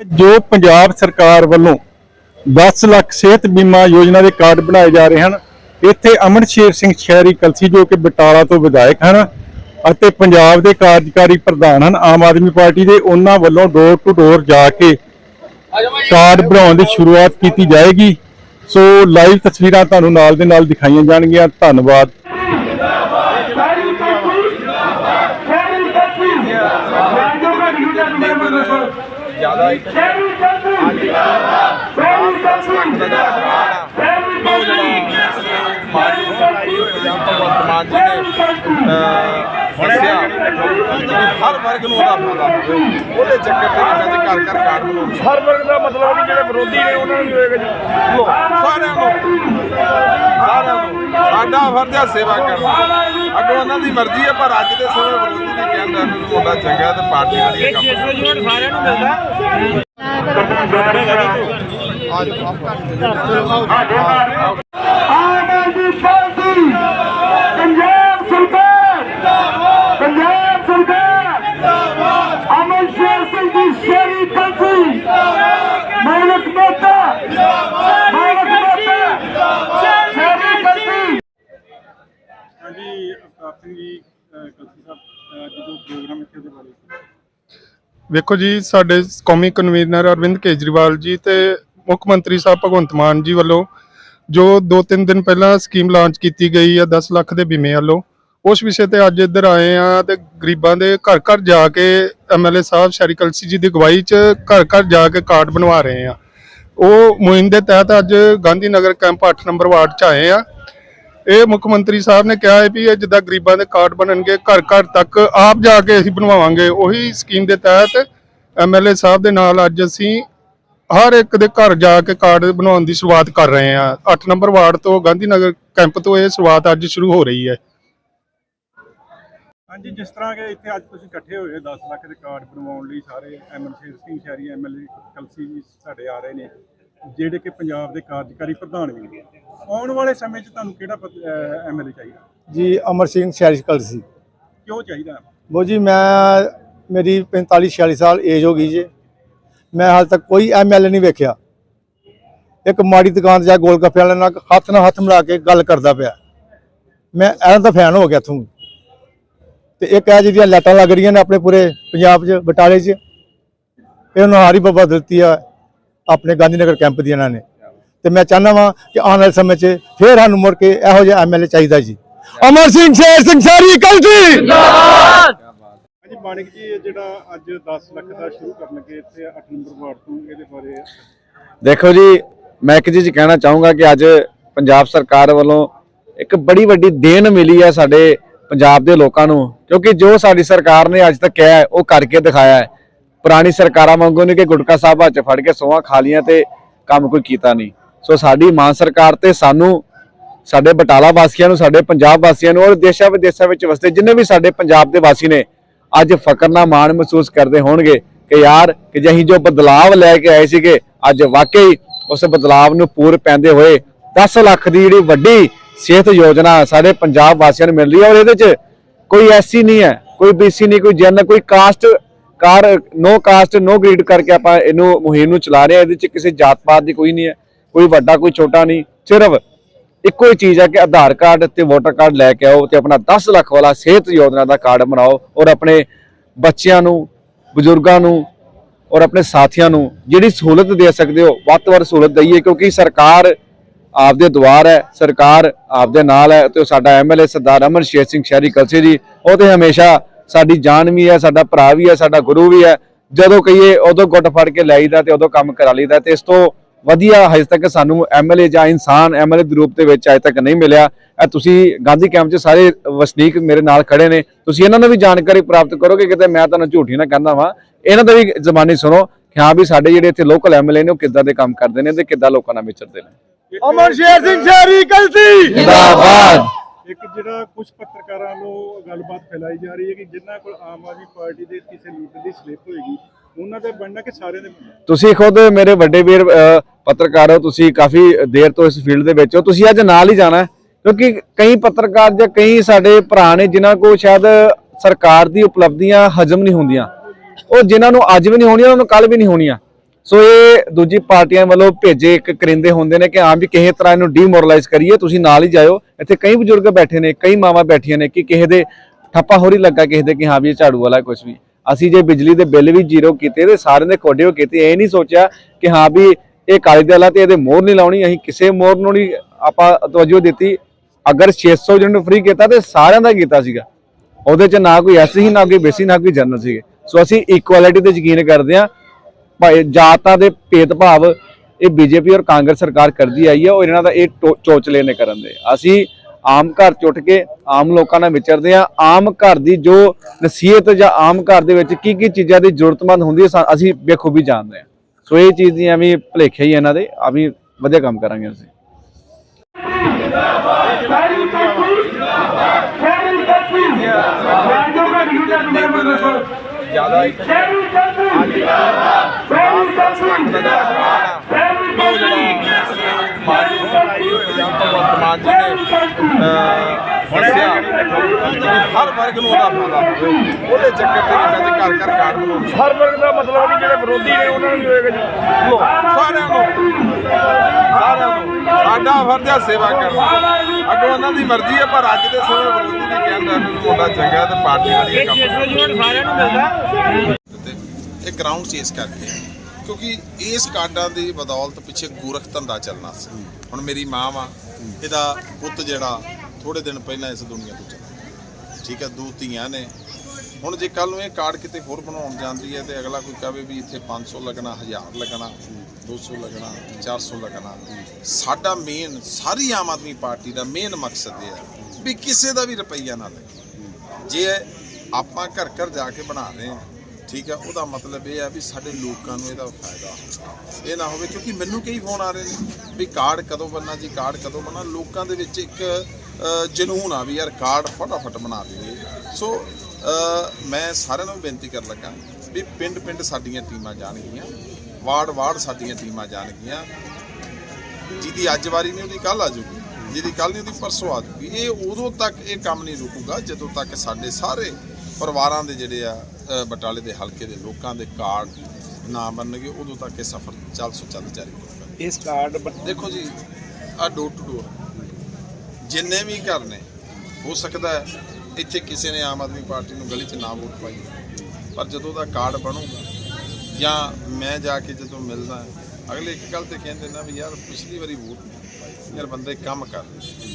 ਜੋ ਪੰਜਾਬ ਸਰਕਾਰ ਵੱਲੋਂ 10 ਲੱਖ ਸਿਹਤ ਬੀਮਾ ਯੋਜਨਾ ਦੇ ਕਾਰਡ ਬਣਾਏ ਜਾ ਰਹੇ ਹਨ, ਇੱਥੇ ਅਮਨ ਸ਼ੇਰ ਸਿੰਘ ਸ਼ਹਿਰੀ ਕਲਸੀ ਜੋ ਕਿ ਬਟਾਲਾ ਤੋਂ ਵਿਧਾਇਕ ਹਨ ਅਤੇ ਪੰਜਾਬ ਦੇ ਕਾਰਜਕਾਰੀ ਪ੍ਰਧਾਨ ਹਨ, ਆਮ ਆਦਮੀ ਪਾਰਟੀ ਦੇ, ਉਹਨਾਂ ਵੱਲੋਂ ਡੋਰ ਟੂ ਡੋਰ ਜਾ ਕੇ ਕਾਰਡ ਬਣਾਉਣ ਦੀ ਸ਼ੁਰੂਆਤ ਕੀਤੀ ਜਾਏਗੀ। ਸੋ ਲਾਈਵ ਤਸਵੀਰਾਂ ਤੁਹਾਨੂੰ ਨਾਲ ਦੇ ਨਾਲ ਦਿਖਾਈਆਂ ਜਾਣਗੀਆਂ। ਧੰਨਵਾਦ। ਜ਼ਿਆਦਾ ਵਰਤਮਾਨ ਜੀ ਨੇ ਅਹ, ਦੱਸਿਆ ਹਰ ਵਰਗ ਨੂੰ ਉਹਦਾ ਫਾਇਦਾ ਹੋਵੇ ਉਹਦੇ ਚੱਕਰ ਦੇ ਵਿੱਚ ਅੱਜ ਘਰ ਘਰ ਕਾਰਡ ਬਣਾਉਣੇ ਹਰ ਵਰਗ ਦਾ ਮਤਲਬ ਨਹੀਂ ਜਿਹੜੇ ਵਿਰੋਧੀ ਨੇ ਉਹਨਾਂ ਨੂੰ ਹੋਏਗਾ ਜੀ। ਸਾਰਿਆਂ ਨੂੰ। ਸਾਰਿਆਂ ਨੂੰ। ਸਾਡਾ ਫਰਜ਼ ਹੈ ਸੇਵਾ ਕਰਨਾ ਅੱਗੋਂ ਉਹਨਾਂ ਦੀ ਮਰਜ਼ੀ ਹੈ ਪਰ ਅੱਜ ਦੇ ਸਮੇਂ ਵਿਰੋਧੀ ਵੀ ਕਹਿੰਦਾ ਵੀ ਮੁੰਡਾ ਚੰਗਾ ਤੇ ਪਾਰਟੀ ਵਾਲੀ ਕੰਮ ਜੀਵਨ ਸਾਰਿਆਂ ਨੂੰ ਮਿਲਦਾ ਆਮ ਆਦਮੀ ਪਾਰਟੀ ਪੰਜਾਬ ਸਰਕਾਰ ਪੰਜਾਬ ਸਰਕਾਰ ਅਮਨ ਸ਼ੇਰ ਸਿੰਘ ਦੀ ਸ਼ੇਰੀ ਕੰਸੀ ਮਾਲਕ ਮੋਤਾ ਮਾਲਕ ਮੋਤਾ ਸ਼ੇਰੀ ਕੰਸੀ ਹਾਂਜੀ ਅਵਤਾਰ ਸਿੰਘ ਜੀ ਕਲਸੀ ਸਾਹਿਬ ਪ੍ਰੋਗਰਾਮ ਇੱਥੇ ਦੇ ਬਾਰੇ ਵੇਖੋ ਜੀ, ਸਾਡੇ ਕੌਮੀ ਕਨਵੀਨਰ ਅਰਵਿੰਦ ਕੇਜਰੀਵਾਲ ਜੀ ਤੇ ਮੁੱਖ ਮੰਤਰੀ ਸਾਹਿਬ ਭਗਵੰਤ ਮਾਨ ਜੀ ਵੱਲੋਂ ਜੋ 2-3 ਦਿਨ ਪਹਿਲਾਂ ਸਕੀਮ ਲਾਂਚ ਕੀਤੀ ਗਈ ਆ 10 ਲੱਖ ਦੇ ਬੀਮੇ ਵੱਲੋਂ, ਉਸ ਵਿਸ਼ੇ ਤੇ ਅੱਜ ਇੱਧਰ ਆਏ ਆ ਤੇ ਗਰੀਬਾਂ ਦੇ ਘਰ ਘਰ ਜਾ ਕੇ ਐਮਐਲਏ ਸਾਹਿਬ ਸ਼ਰੀ ਕਲਸੀ ਜੀ ਦੀ ਅਗਵਾਈ 'ਚ ਘਰ ਘਰ ਜਾ ਕੇ ਕਾਰਡ ਬਣਵਾ ਰਹੇ ਆ। ਉਹ ਮੁਹਿੰਮ ਦੇ ਤਹਿਤ ਅੱਜ Gandhi Nagar camp 8 number ward 'ਚ ਆਏ ਆ। ਇਹ ਮੁੱਖ ਮੰਤਰੀ ਸਾਹਿਬ ਨੇ ਕਿਹਾ ਹੈ ਵੀ ਇਹ ਜਿੱਦਾਂ ਗਰੀਬਾਂ ਦੇ ਕਾਰਡ ਬਣਨਗੇ, ਘਰ ਘਰ ਤੱਕ ਆਪ ਜਾ ਕੇ ਅਸੀਂ ਬਣਵਾਵਾਂਗੇ। ਉਹੀ ਸਕੀਮ ਦੇ ਤਹਿਤ ਐਮਐਲਏ ਸਾਹਿਬ ਦੇ ਨਾਲ ਅੱਜ ਅਸੀਂ ਹਰ ਇੱਕ ਦੇ ਘਰ ਜਾ ਕੇ ਕਾਰਡ ਬਣਾਉਣ ਦੀ ਸ਼ੁਰੂਆਤ ਕਰ ਰਹੇ ਹਾਂ। 8 ਨੰਬਰ ਵਾਰਡ ਤੋਂ ਗਾਂਧੀ ਨਗਰ ਕੈਂਪ ਤੋਂ ਇਹ ਸ਼ੁਰੂਆਤ ਅੱਜ ਸ਼ੁਰੂ ਹੋ ਰਹੀ ਹੈ। ਹਾਂਜੀ, ਜਿਸ ਤਰ੍ਹਾਂ ਕਿ ਇੱਥੇ ਅੱਜ ਤੁਸੀਂ ਇਕੱਠੇ ਹੋਏ 10 ਲੱਖ ਦੇ ਕਾਰਡ ਬਣਵਾਉਣ ਲਈ ਸਾਰੇ ਐਮਐਲ ਸਿੰਘ ਸ਼ਹਿਰੀ ਐਮਐਲਏ ਕਲਸੀ ਜੀ ਸਾਡੇ ਆ ਰਹੇ ਨੇ, ਜਿਹੜੇ ਕਿ ਪੰਜਾਬ ਦੇ ਕਾਰਜਕਾਰੀ ਪ੍ਰਧਾਨ ਵੀ ਨੇ। ਆਉਣ ਵਾਲੇ ਸਮੇਂ 'ਚ ਤੁਹਾਨੂੰ ਕਿਹੜਾ ਐਮਐਲਏ ਚਾਹੀਦਾ? ਜੀ ਅਮਰ ਸਿੰਘ ਸ਼ੈਰਿਕਲ ਸੀ ਕਿਉਂ ਚਾਹੀਦਾ? ਬੋ ਜੀ ਮੈਂ ਮੇਰੀ 45 46 ਸਾਲ ਏਜ ਹੋ ਗਈ ਜੇ। ਮੈਂ ਹਾਲ ਤੱਕ ਕੋਈ ਐਮਐਲਏ ਨਹੀਂ ਵੇਖਿਆ। ਇੱਕ ਮਾੜੀ ਦੁਕਾਨ ਤੇ ਜਾ ਗੋਲ ਗੱਪੇ ਵਾਲੇ ਨਾਲ ਹੱਥ ਨਾਲ ਹੱਥ ਮਿਲਾ ਕੇ ਗੱਲ ਕਰਦਾ ਪਿਆ। ਮੈਂ ਇਹਨਾਂ ਦਾ ਫੈਨ ਹੋ ਗਿਆ ਇੱਥੋਂ। ਤੇ ਇੱਕ ਇਹ ਜਿਹੜੀਆਂ ਲਾਈਟਾਂ ਲੱਗ ਰਹੀਆਂ ਨੇ ਆਪਣੇ ਪੂਰੇ ਪੰਜਾਬ 'ਚ ਬਟਾਲੇ 'ਚ। ਇਹ ਉਹਨਾਂ ਹਾਰੀ ਬਾਬਾ ਦਿੱਤੀ ਆ ਆਪਣੇ ਗਾਂਧੀ ਨਗਰ ਕੈਂਪ ਦੀ ਇਹਨਾਂ ਨੇ। ਤੇ ਮੈਂ ਚਾਹੁੰਦਾ ਵਾਂ ਕਿ ਆਉਣ ਵਾਲੇ ਸਮੇਂ 'ਚ ਫੇਰ ਸਾਨੂੰ ਮੁੜ ਕੇ ਇਹੋ ਜਿਹਾ ਐਮਐਲਏ ਚਾਹੀਦਾ ਜੀ। ਅਮਰ ਸਿੰਘ ਸ਼ੇਰ ਸਿੰਘ ਸਾਰੀ ਕਲਸੀ ਹਾਂਜੀ ਮਾਨਿਕ ਜੀ ਜਿਹੜਾ ਅੱਜ 10 ਲੱਖ ਦਾ ਸ਼ੁਰੂ ਕਰਨਗੇ ਇੱਥੇ 8 ਨੰਬਰ ਵਾਰਡ ਤੋਂ ਇਹਦੇ ਬਾਰੇ ਦੇਖੋ ਜੀ ਮੈਂ ਇੱਕ ਚੀਜ਼ ਕਹਿਣਾ ਚਾਹੂੰਗਾ ਕਿ ਅੱਜ ਪੰਜਾਬ ਸਰਕਾਰ ਵੱਲੋਂ ਇੱਕ ਬੜੀ ਵੱਡੀ ਦੇਣ ਮਿਲੀ ਹੈ ਸਾਡੇ ਪੰਜਾਬ ਦੇ ਲੋਕਾਂ ਨੂੰ ਕਿਉਂਕਿ ਜੋ ਸਾਡੀ ਸਰਕਾਰ ਨੇ ਅੱਜ ਤੱਕ ਕਿਹਾ ਹੈ ਉਹ ਕਰਕੇ ਦਿਖਾਇਆ ਹੈ। ਪੁਰਾਣੀ ਸਰਕਾਰਾਂ ਵਾਂਗੂ ਨਹੀਂ ਕਿ ਗੁਟਕਾ ਸਾਹਿਬ ਹੱਥ 'ਚ ਫੜ ਕੇ ਸੋਹਾਂ ਖਾ ਲੀਆਂ ਤੇ ਕੰਮ ਕੋਈ ਕੀਤਾ ਨਹੀਂ। ਸੋ ਸਾਡੀ ਮਾਨ ਸਰਕਾਰ ਤੇ ਸਾਨੂੰ, ਸਾਡੇ ਬਟਾਲਾ ਵਾਸੀਆਂ ਨੂੰ, ਸਾਡੇ ਪੰਜਾਬ ਵਾਸੀਆਂ ਨੂੰ ਔਰ ਦੇਸ਼ਾਂ ਵਿਦੇਸ਼ਾਂ ਵਿੱਚ ਵਸਦੇ ਜਿੰਨੇ ਵੀ ਸਾਡੇ ਪੰਜਾਬ ਦੇ ਵਾਸੀ ਨੇ, ਅੱਜ ਫਕਰ ਨਾਲ ਮਾਣ ਮਹਿਸੂਸ ਕਰਦੇ ਹੋਣਗੇ ਕਿ ਯਾਰ, ਕਿ ਜੇ ਅਸੀਂ ਜੋ ਬਦਲਾਵ ਲੈ ਕੇ ਆਏ ਸੀਗੇ, ਅੱਜ ਵਾਕਈ ਉਸ ਬਦਲਾਵ ਨੂੰ ਪੂਰ ਪੈਂਦੇ ਹੋਏ 10 ਲੱਖ ਦੀ ਜਿਹੜੀ ਵੱਡੀ ਸਿਹਤ ਯੋਜਨਾ ਸਾਡੇ ਪੰਜਾਬ ਵਾਸੀਆਂ ਨੂੰ ਮਿਲ ਰਹੀ ਹੈ ਔਰ ਇਹਦੇ 'ਚ ਕੋਈ ਐਸੀ ਨਹੀਂ ਹੈ, ਕੋਈ ਬੀਸੀ ਨਹੀਂ, ਕੋਈ ਜਨ ਕੋਈ ਕਾਸਟ, ਕਾਰ, ਨੋ ਕਾਸਟ, ਨੋ ਗ੍ਰੀਡ ਕਰਕੇ ਆਪਾਂ ਇਹਨੂੰ ਮੁਹਿੰਮ ਨੂੰ ਚਲਾ ਰਹੇ ਹਾਂ, ਇਹਦੇ 'ਚ ਕਿਸੇ ਜਾਤ ਪਾਤ ਦੀ ਕੋਈ ਨਹੀਂ ਹੈ। ਕੋਈ ਵੱਡਾ, ਕੋਈ ਛੋਟਾ ਨਹੀਂ, ਸਿਰਫ ਇੱਕੋ ਹੀ ਚੀਜ਼ ਹੈ ਕਿ ਆਧਾਰ ਕਾਰਡ ਤੇ ਵੋਟਰ ਕਾਰਡ ਲੈ ਕੇ ਆਓ ਤੇ ਆਪਣਾ 10 ਲੱਖ ਵਾਲਾ ਸਿਹਤ ਯੋਜਨਾ ਦਾ ਕਾਰਡ ਬਣਾਓ ਔਰ ਆਪਣੇ ਬੱਚਿਆਂ ਨੂੰ, ਬਜ਼ੁਰਗਾਂ ਨੂੰ ਔਰ ਆਪਣੇ ਸਾਥੀਆਂ ਨੂੰ ਜਿਹੜੀ ਸਹੂਲਤ ਦੇ ਸਕਦੇ ਹੋ, ਵੱਧ ਤੋਂ ਵੱਧ ਸਹੂਲਤ ਦਈਏ ਕਿਉਂਕਿ ਸਰਕਾਰ ਆਪਦੇ ਦੁਆਰ ਹੈ, ਸਰਕਾਰ ਆਪਦੇ ਨਾਲ ਹੈ ਤੇ ਉਹ ਸਾਡਾ ਐਮਐਲਏ ਸਰਦਾਰ ਅਮਰ ਸ਼ੇਰ ਸਿੰਘ ਸ਼ਹਿਰੀ ਕਲਸੀ ਜੀ, ਉਹ ਤੇ ਹਮੇਸ਼ਾ ਸਾਡੀ ਜਾਨ ਵੀ ਹੈ, ਸਾਡਾ ਭਰਾ ਵੀ ਹੈ, ਸਾਡਾ ਗੁਰੂ ਵੀ ਹੈ। ਜਦੋਂ ਕਹੀਏ ਉਦੋਂ ਗੁੱਟ ਫੜ ਕੇ ਲਈਦਾ ਤੇ ਉਦੋਂ ਕੰਮ ਕਰਾ ਲਈਦਾ ਤੇ ਇਸ ਤੋਂ ਵਧੀਆ ਹਜੇ ਤੱਕ ਸਾਨੂੰ ਐਮਐਲਏ ਜਾਂ ਇਨਸਾਨ ਐਮਐਲਏ ਦੇ ਰੂਪ ਦੇ ਵਿੱਚ ਅਜੇ ਤੱਕ ਨਹੀਂ ਮਿਲਿਆ। ਇਹ ਤੁਸੀਂ ਗਾਂਧੀ ਕੈਂਪ 'ਚ ਸਾਰੇ ਵਸਨੀਕ ਮੇਰੇ ਨਾਲ ਖੜੇ ਨੇ। ਤੁਸੀਂ ਇਹਨਾਂ ਨੂੰ ਵੀ ਜਾਣਕਾਰੀ ਪ੍ਰਾਪਤ ਕਰੋਗੇ ਕਿਤੇ ਮੈਂ ਤੁਹਾਨੂੰ ਝੂਠੀ ਨਾ ਕਹਿੰਦਾ ਵਾਂ। ਇਹਨਾਂ ਦਾ ਵੀ ਜ਼ਬਾਨੀ ਸੁਣੋ ਕਿ ਹਾਂ ਵੀ ਸਾਡੇ ਜਿਹੜੇ ਇੱਥੇ ਲੋਕਲ ਐਮਐਲਏ ਨੇ ਉਹ ਕਿੱਦਾਂ ਦੇ ਕੰਮ ਕਰਦੇ ਨੇ ਤੇ ਕਿੱਦਾਂ ਲੋਕਾਂ ਨਾਲ ਵਿਚਰਦੇ ਨੇ। ਅਮਰ ਸ਼ੇਰ ਸਿੰਘ ਸ਼ਹਿਰੀ ਕਲਸੀ ਜਿੰਦਾਬਾਦ! ਇੱਕ ਜਿਹੜਾ ਕੁਝ ਪੱਤਰਕਾਰਾਂ ਵੱਲੋਂ ਗੱਲਬਾਤ ਫੈਲਾਈ ਜਾ ਰਹੀ ਹੈ ਕਿ ਜਿਨ੍ਹਾਂ ਕੋਲ ਆਮ ਆਦਮੀ ਪਾਰਟੀ ਦੇ ਕਿਸੇ ਲੀਡਰ ਦੀ ਸਲਿੱਪ ਹੋਏਗੀ ਉਹਨਾਂ ਦਾ ਬਣਨਾ ਕਿ ਸਾਰਿਆਂ ਦੇ ਤੁਸੀਂ ਖੁਦ ਮੇਰੇ ਵੱਡੇ ਵੀਰ ਪੱਤਰਕਾਰ ਹੋ, ਤੁਸੀਂ ਕਾਫੀ ਦੇਰ ਤੋਂ ਇਸ ਫੀਲਡ ਦੇ ਵਿੱਚ ਹੋ। ਤੁਸੀਂ ਅੱਜ ਨਾਲ ਹੀ ਜਾਣਾ ਕਿਉਂਕਿ ਕਈ ਪੱਤਰਕਾਰ ਜਾਂ ਕਈ ਸਾਡੇ ਭਰਾ ਨੇ ਜਿਨ੍ਹਾਂ ਕੋਲ ਸ਼ਾਇਦ ਸਰਕਾਰ ਦੀ ਉਪਲਬਧੀਆਂ ਹਜਮ ਨਹੀਂ ਹੁੰਦੀਆਂ। ਉਹ ਜਿਨ੍ਹਾਂ ਨੂੰ ਅੱਜ ਵੀ ਨਹੀਂ ਹੋਣੀਆਂ, ਉਹਨਾਂ ਨੂੰ ਕੱਲ ਵੀ ਨਹੀਂ ਹੋਣੀਆਂ। ਸੋ ਇਹ ਦੂਜੀ ਪਾਰਟੀਆਂ ਵੱਲੋਂ ਭੇਜੇ ਇੱਕ ਕਰਿੰਦੇ ਹੁੰਦੇ ਨੇ ਕਿ ਹਾਂ ਵੀ ਕਿਸੇ ਤਰ੍ਹਾਂ ਇਹਨੂੰ ਡੀਮੋਰਲਾਈਜ਼ ਕਰੀਏ, ਤੁਸੀਂ ਨਾਲ ਹੀ ਜਾਇਓ। ਇੱਥੇ ਕਈ ਬਜ਼ੁਰਗ ਬੈਠੇ ਨੇ, ਕਈ ਮਾਵਾਂ ਬੈਠੀਆਂ ਨੇ ਕਿ ਕਿਸੇ ਦੇ ਠੱਪਾ ਹੋਰੀ ਲੱਗਾ ਕਿਸੇ ਦੇ ਕਿ ਹਾਂ ਵੀ ਇਹ ਝਾੜੂ ਵਾਲਾ ਕੁਝ ਵੀ। ਅਸੀਂ ਜੇ ਬਿਜਲੀ ਦੇ ਬਿੱਲ ਵੀ ਜ਼ੀਰੋ ਕੀਤੇ ਤੇ ਸਾਰਿਆਂ ਦੇ ਕੋਡਿਓ ਕੀਤੇ, ਇਹ ਨਹੀਂ ਸੋਚਿਆ ਕਿ ਹਾਂ ਵੀ ਇਹ ਕਾਲੀ ਦਲ ਆ ਤੇ ਇਹਦੇ ਮੋਹਰ ਨਹੀਂ ਲਾਉਣੀ, ਅਸੀਂ ਕਿਸੇ ਮੋਹਰ ਨੂੰ ਨਹੀਂ ਆਪਾਂ ਤਵੱਜੋ ਦਿੱਤੀ। ਅਗਰ 600 ਯੂਨਿਟ ਫ੍ਰੀ ਕੀਤਾ ਤੇ ਸਾਰਿਆਂ ਦਾ ਕੀਤਾ ਸੀਗਾ। ਉਹਦੇ ਚ ਨਾ ਕੋਈ ਐਸੀ ਸੀ, ਨਾ ਕੋਈ ਬੇਸੀ, ਨਾ ਕੋਈ ਜਨਰਲ ਸੀਗੇ। ਸੋ ਅਸੀਂ ਇਕੁਐਲਿਟੀ ਤੇ ਯਕੀਨ ਕਰਦੇ ਹਾਂ। ਭਾਈ, ਜਾਤਾਂ ਦੇ ਭੇਦਭਾਵ ਇਹ ਬੀਜੇਪੀ ਔਰ ਕਾਂਗਰਸ ਸਰਕਾਰ ਕਰਦੀ ਆਈ ਹੈ ਔਰ ਇਹਨਾਂ ਦਾ ਇਹ ਟੋ- ਚੋਚਲੇ ਨੇ ਕਰਨ ਦੇ। ਅਸੀਂ ਆਮ ਘਰ ਚ ਉੱਠ ਕੇ ਆਮ ਲੋਕਾਂ ਨਾਲ ਵਿਚਰਦੇ ਆ ਆਮ ਘਰ ਦੀ ਜੋ ਨਸੀਹਤ ਜਾਂ ਆਮ ਘਰ ਦੇ ਵਿੱਚ ਕੀ ਕੀ ਚੀਜ਼ਾਂ ਦੀ ਜ਼ਰੂਰਤਮੰਦ ਹੁੰਦੀ ਹੈ ਅਸੀਂ ਬੇਖੂਬੀ ਜਾਣਦੇ ਆ ਸੋ ਇਹ ਚੀਜ਼ ਦੀ ਵੀ ਭਲੇਖੇ ਹੀ ਇਹਨਾਂ ਦੇ ਆ ਵੀ ਵਧੀਆ ਕੰਮ ਕਰਾਂਗੇ ਅਸੀਂ। ਜ਼ਿਆਦਾ ਇੱਕ ਵਰਤਮਾਨ ਜੀ ਨੇ ਹਰ ਵਰਗ ਨੂੰ ਉਹਦਾ ਫਾਇਦਾ ਹੋਵੇ। ਉਹਦੇ ਚੱਕਰ ਦੇ ਵਿੱਚ ਅੱਜ ਘਰ ਘਰ ਕਾਰਡ ਬਣਾਉਣ ਹਰ ਵਰਗ ਦਾ ਮਤਲਬ ਨਹੀਂ ਜਿਹੜੇ ਵਿਰੋਧੀ ਨੇ ਉਹਨਾਂ ਨੂੰ ਵੀ ਹੋਏਗਾ ਜੀ। ਲੋ ਸਾਰਿਆਂ ਨੂੰ। ਸਾਰਿਆਂ ਨੂੰ। ਸਾਡਾ ਫਰਜ਼ ਹੈ ਸੇਵਾ ਕਰਨਾ। ਅੱਗੋਂ ਉਹਨਾਂ ਦੀ ਮਰਜ਼ੀ ਹੈ ਪਰ ਅੱਜ ਦੇ ਸਮੇਂ ਵਿਰੋਧੀ ਵੀ ਕਹਿੰਦਾ ਵੀ ਮੁੰਡਾ ਚੰਗਾ ਤੇ ਪਾਰਟੀ ਵਾਲੀ ਕੰਮ ਯੂਨਿਟ ਸਾਰਿਆਂ ਨੂੰ ਮਿਲਦਾ। ਤੇ ਇਹ ਗਰਾਊਂਡ ਚੇਸ ਕਰਕੇ। ਕਿਉਂਕਿ ਇਸ ਕਾਰਡਾਂ ਦੀ ਬਦੌਲਤ ਪਿੱਛੇ ਗੋਰਖ ਧੰਦਾ ਚੱਲਣਾ ਸੀ। ਹੁਣ ਮੇਰੀ ਮਾਂ ਵਾ ਇਹਦਾ ਪੁੱਤ ਜਿਹੜਾ ਥੋੜੇ ਦਿਨ ਪਹਿਲਾਂ ਇਸ ਦੁਨੀਆ ਤੋਂ ਚਲਾ। ਠੀਕ ਹੈ, ਦੋ ਧੀਆਂ ਨੇ। ਹੁਣ ਜੇ ਕੱਲ ਨੂੰ ਇਹ ਕਾਰਡ ਕਿਤੇ ਹੋਰ ਬਣਾਉਣ ਜਾਂਦੀ ਹੈ ਤੇ ਅਗਲਾ ਕੋਈ ਕਹੇ ਵੀ ਇੱਥੇ 500 ਲੱਗਣਾ 1000 ਲੱਗਣਾ 200 ਲੱਗਣਾ 400 ਲੱਗਣਾ। ਸਾਡਾ ਮੇਨ ਸਾਰੀ ਆਮ ਆਦਮੀ ਪਾਰਟੀ ਦਾ ਮੇਨ ਮਕਸਦ ਇਹ ਹੈ ਵੀ ਕਿਸੇ ਦਾ ਵੀ ਰੁਪਈਆ ਨਾ ਲੱਗੇ। ਜੇ ਆਪਾਂ ਘਰ ਘਰ ਜਾ ਕੇ ਬਣਾ ਰਹੇ ਹਾਂ, ਠੀਕ ਹੈ, ਉਹਦਾ ਮਤਲਬ ਇਹ ਹੈ ਵੀ ਸਾਡੇ ਲੋਕਾਂ ਨੂੰ ਇਹਦਾ ਫਾਇਦਾ ਹੋਵੇ। ਇਹ ਨਾ ਹੋਵੇ ਕਿਉਂਕਿ ਮੈਨੂੰ ਕਈ ਫੋਨ ਆ ਰਹੇ ਨੇ ਵੀ ਕਾਰਡ ਕਦੋਂ ਬਣਨਾ ਜੀ, ਕਾਰਡ ਕਦੋਂ ਬਣਨਾ। ਲੋਕਾਂ ਦੇ ਵਿੱਚ ਇੱਕ ਜਨੂਨ ਆ ਵੀ ਯਾਰ ਕਾਰਡ ਫਟਾਫਟ ਬਣਾ ਲਈਏ ਸੋ ਮੈਂ ਸਾਰਿਆਂ ਨੂੰ ਬੇਨਤੀ ਕਰਨ ਲੱਗਾ ਵੀ ਪਿੰਡ ਪਿੰਡ ਸਾਡੀਆਂ ਟੀਮਾਂ ਜਾਣਗੀਆਂ ਵਾਰਡ ਵਾਰਡ ਸਾਡੀਆਂ ਟੀਮਾਂ ਜਾਣਗੀਆਂ। ਜਿਹਦੀ ਅੱਜ ਵਾਰੀ ਨਹੀਂ ਉਹਦੀ ਕੱਲ ਆ ਜਾਊਗੀ ਜਿਹਦੀ ਕੱਲ ਨਹੀਂ ਉਹਦੀ ਪਰਸੋਂ ਆ ਜਾਊਗੀ ਇਹ ਉਦੋਂ ਤੱਕ ਇਹ ਕੰਮ ਨਹੀਂ ਰੁਕੂਗਾ ਜਦੋਂ ਤੱਕ ਸਾਡੇ ਸਾਰੇ ਪਰਿਵਾਰਾਂ ਦੇ ਜਿਹੜੇ ਆ ਬਟਾਲੇ ਦੇ ਹਲਕੇ ਦੇ ਲੋਕਾਂ ਦੇ ਕਾਰਡ ਨਾ ਬਣਨਗੇ ਉਦੋਂ ਤੱਕ ਇਹ ਸਫ਼ਰ ਚੱਲ ਸੋ ਚੱਲ ਜਾਰੀ ਰਹੇਗਾ ਇਸ ਕਾਰਡ ਦੇਖੋ ਜੀ ਆ ਡੋਰ ਟੂ ਡੋਰ ਜਿੰਨੇ ਵੀ ਘਰ ਨੇ, ਹੋ ਸਕਦਾ ਹੈ ਇੱਥੇ ਕਿਸੇ ਨੇ ਆਮ ਆਦਮੀ ਪਾਰਟੀ ਨੂੰ ਗਲੀ 'ਚ ਨਾ ਵੋਟ ਪਾਈ ਪਰ ਜਦੋਂ ਦਾ ਕਾਰਡ ਬਣੂਗਾ ਜਾਂ ਮੈਂ ਜਾ ਕੇ ਜਦੋਂ ਮਿਲਦਾ ਅਗਲੇ ਇੱਕ ਗੱਲ ਤੇ ਕਹਿੰਦੇ ਨਾ ਵੀ ਯਾਰ ਪਿਛਲੀ ਵਾਰੀ ਵੋਟ ਯਾਰ ਬੰਦੇ ਕੰਮ ਕਰ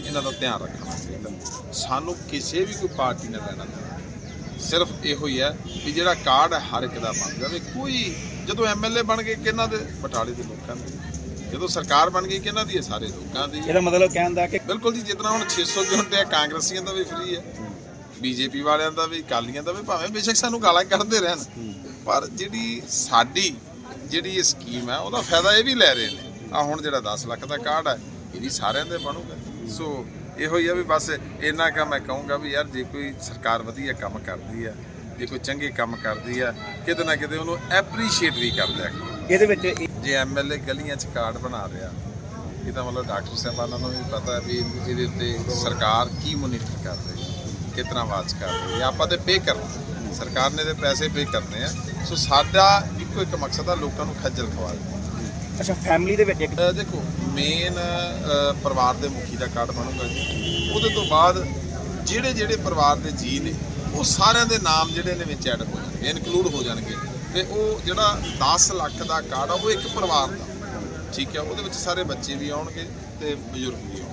ਇਹਨਾਂ ਦਾ ਧਿਆਨ ਰੱਖਣਾ ਚਾਹੀਦਾ। ਸਾਨੂੰ ਕਿਸੇ ਵੀ ਕੋਈ ਪਾਰਟੀ ਨਾਲ ਲੈਣਾ ਦੇਣਾ ਸਿਰਫ ਇਹੋ ਹੀ ਹੈ ਵੀ ਜਿਹੜਾ ਕਾਰਡ ਹੈ ਹਰ ਇੱਕ ਦਾ ਬਣ ਜਾਵੇ। ਕੋਈ ਜਦੋਂ ਐਮਐਲਏ ਬਣ ਗਏ, ਕਿਹਨਾਂ ਦੇ? ਬਟਾਲੇ ਦੇ ਲੋਕਾਂ ਦੇ। ਜਦੋਂ ਸਰਕਾਰ ਬਣ ਗਈ ਕਿਹਨਾਂ ਦੀ ਹੈ ਸਾਰੇ ਲੋਕਾਂ ਦੀ। ਇਹਦਾ ਮਤਲਬ ਕਹਿਣ ਦਾ ਕਿ ਬਿਲਕੁਲ ਜੀ ਜਿਤਨਾ ਹੁਣ 600 ਯੂਨਿਟ ਹੈ ਕਾਂਗਰਸੀਆਂ ਦਾ ਵੀ ਫ੍ਰੀ ਹੈ। ਬੀਜੇਪੀ ਵਾਲਿਆਂ ਦਾ ਵੀ ਕਾਲੀਆਂ ਦਾ ਵੀ ਭਾਵੇਂ ਬੇਸ਼ੱਕ ਸਾਨੂੰ ਗਾਲਾਂ ਕੱਢਦੇ ਰਹਿਣ। ਪਰ ਜਿਹੜੀ ਸਾਡੀ ਜਿਹੜੀ ਇਹ ਸਕੀਮ ਹੈ ਉਹਦਾ ਫਾਇਦਾ ਇਹ ਵੀ ਲੈ ਰਹੇ ਨੇ। ਆ ਹੁਣ ਜਿਹੜਾ 10 ਲੱਖ ਦਾ ਕਾਰਡ ਹੈ ਇਹ ਵੀ ਸਾਰਿਆਂ ਦੇ ਬਣੂਗਾ। ਸੋ ਇਹੋ ਹੀ ਆ ਵੀ ਬਸ ਇੰਨਾ ਕੰਮ ਮੈਂ ਕਹੂੰਗਾ ਵੀ ਯਾਰ ਜੇ ਕੋਈ ਸਰਕਾਰ ਵਧੀਆ ਕੰਮ ਕਰਦੀ ਹੈ ਜੇ ਕੋਈ ਚੰਗੇ ਕੰਮ ਕਰਦੀ ਹੈ ਕਿਤੇ ਨਾ ਕਿਤੇ ਉਹਨੂੰ ਐਪਰੀਸ਼ੀਏਟ ਵੀ ਕਰ ਲਿਆ ਕਰੋ। ਇਹਦੇ ਵਿੱਚ ਜੇ ਐਮਐਲਏ ਗਲੀਆਂ 'ਚ ਕਾਰਡ ਬਣਾ ਰਿਹਾ ਇਹਦਾ ਮਤਲਬ ਡਾਕਟਰ ਸਾਹਿਬਾਨਾਂ ਨੂੰ ਵੀ ਪਤਾ ਵੀ ਇਹਦੇ ਉੱਤੇ ਸਰਕਾਰ ਕੀ ਮੋਨੀਟਰ ਕਰ ਰਹੀ ਹੈ ਕਿਤਨਾ ਵਾਚ ਕਰ ਰਹੀ ਹੈ। ਆਪਾਂ ਤੇ ਪੇ ਕਰਨਾ ਸਰਕਾਰ ਨੇ ਤੇ ਪੈਸੇ ਪੇ ਕਰਨੇ ਆ। ਸੋ ਸਾਡਾ ਇੱਕੋ ਇੱਕ ਮਕਸਦ ਆ ਲੋਕਾਂ ਨੂੰ ਖੱਜਲ ਖਵਾਲ ਅੱਛਾ ਫੈਮਿਲੀ ਦੇ ਵਿੱਚ ਦੇਖੋ ਮੇਨ ਪਰਿਵਾਰ ਦੇ ਮੁਖੀ ਦਾ ਕਾਰਡ ਬਣੂਗਾ ਜੀ। ਉਹਦੇ ਤੋਂ ਬਾਅਦ ਜਿਹੜੇ ਜਿਹੜੇ ਪਰਿਵਾਰ ਦੇ ਜੀ ਨੇ ਉਹ ਸਾਰਿਆਂ ਦੇ ਨਾਮ ਜਿਹੜੇ ਨੇ ਵਿੱਚ ਐਡ ਹੋ ਜਾਣਗੇ ਇਨਕਲੂਡ ਹੋ ਜਾਣਗੇ। ਤੇ ਉਹ ਜਿਹੜਾ 10 ਲੱਖ ਦਾ ਕਾਰਡ ਆ, ਉਹ ਇੱਕ ਪਰਿਵਾਰ ਦਾ। ਠੀਕ ਹੈ ਉਹਦੇ ਵਿੱਚ ਸਾਰੇ ਬੱਚੇ ਵੀ ਆਉਣਗੇ ਤੇ ਬਜ਼ੁਰਗ ਵੀ ਆਉਣਗੇ।